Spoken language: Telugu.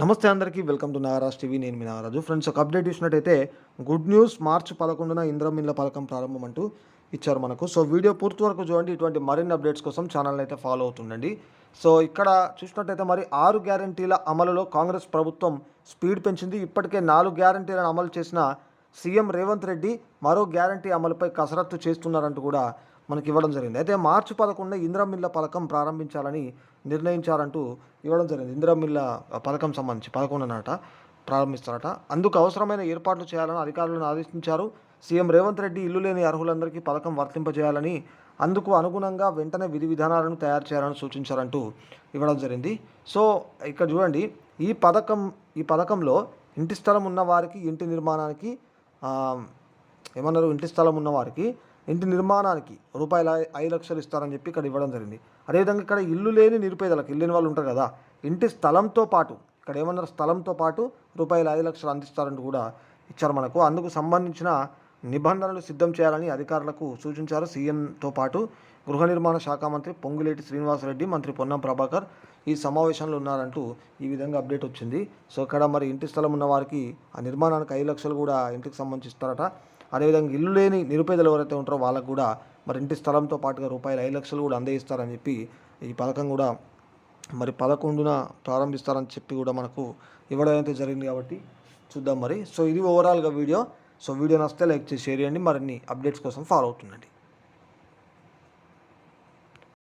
నమస్తే అందరికీ వెల్కమ్ టు నాగరాజ్ టీవీ. నేను మీ నాగరాజు. ఫ్రెండ్స్ ఒక అప్డేట్ చూసినట్టయితే గుడ్ న్యూస్ మార్చి పదకొండున ఇంద్రమిన్ల పథకం ప్రారంభం అంటూ ఇచ్చారు మనకు. సో వీడియో పూర్తి వరకు చూడండి. ఇటువంటి మరిన్ని అప్డేట్స్ కోసం ఛానల్ అయితే ఫాలో అవుతుండండి. సో ఇక్కడ చూసినట్టయితే మరి ఆరు గ్యారంటీల అమలులో కాంగ్రెస్ ప్రభుత్వం స్పీడ్ పెంచింది. ఇప్పటికే నాలుగు గ్యారంటీలను అమలు చేసిన సీఎం రేవంత్ రెడ్డి మరో గ్యారంటీ అమలుపై కసరత్తు చేస్తున్నారంటూ కూడా మనకి ఇవ్వడం జరిగింది. అయితే మార్చి పదకొండున ఇంద్రమిల్ల పథకం ప్రారంభించాలని నిర్ణయించారంటూ ఇవ్వడం జరిగింది. ఇంద్రమిల్ల పథకం సంబంధించి పదకొండునట ప్రారంభిస్తారట. అందుకు అవసరమైన ఏర్పాట్లు చేయాలని అధికారులను ఆదేశించారు. సీఎం రేవంత్ రెడ్డి ఇల్లు లేని అర్హులందరికీ పథకం వర్తింపజేయాలని అందుకు అనుగుణంగా వెంటనే విధి విధానాలను తయారు చేయాలని సూచించారంటూ ఇవ్వడం జరిగింది. సో ఇక్కడ చూడండి ఈ పథకం ఈ పథకంలో ఇంటి స్థలం ఉన్న వారికి ఇంటి నిర్మాణానికి ఏమన్నారు? ఇంటి స్థలం ఉన్న వారికి ఇంటి నిర్మాణానికి రూపాయలు ఐదు లక్షలు ఇస్తారని చెప్పి ఇక్కడ ఇవ్వడం జరిగింది. అదేవిధంగా ఇక్కడ ఇల్లు లేని నిరుపేదలకు ఇల్లు లేని వాళ్ళు ఉంటారు కదా ఇంటి స్థలంతో పాటు ఇక్కడ ఏమన్నారు స్థలంతో పాటు రూపాయలు ఐదు లక్షలు అందిస్తారంటూ కూడా ఇచ్చారు మనకు. అందుకు సంబంధించిన నిబంధనలు సిద్ధం చేయాలని అధికారులకు సూచించారు సీఎంతో పాటు గృహ నిర్మాణ శాఖ మంత్రి పొంగులేటి శ్రీనివాసరెడ్డి మంత్రి పొన్నం ప్రభాకర్ ఈ సమావేశంలో ఉన్నారంటూ ఈ విధంగా అప్డేట్ వచ్చింది. సో ఇక్కడ మరి ఇంటి స్థలం ఉన్న వారికి ఆ నిర్మాణానికి ఐదు లక్షలు కూడా ఇంటికి సంబంధించి ఇస్తారట అదేవిధంగా ఇల్లు లేని నిరుపేదలు ఎవరైతే ఉంటారో వాళ్ళకు కూడా మరి ఇంటి స్థలంతో పాటుగా రూపాయలు ఐదు లక్షలు కూడా అందజేస్తారని చెప్పి ఈ పథకం కూడా మరి పదకొండున ప్రారంభిస్తారని చెప్పి కూడా మనకు ఇవ్వడం అయితే జరిగింది కాబట్టి చూద్దాం మరి. సో ఇది ఓవరాల్గా వీడియో. సో వీడియో నచ్చితే లైక్ చేసి షేర్ చేయండి. మరిన్ని అప్డేట్స్ కోసం ఫాలో అవుతుండండి.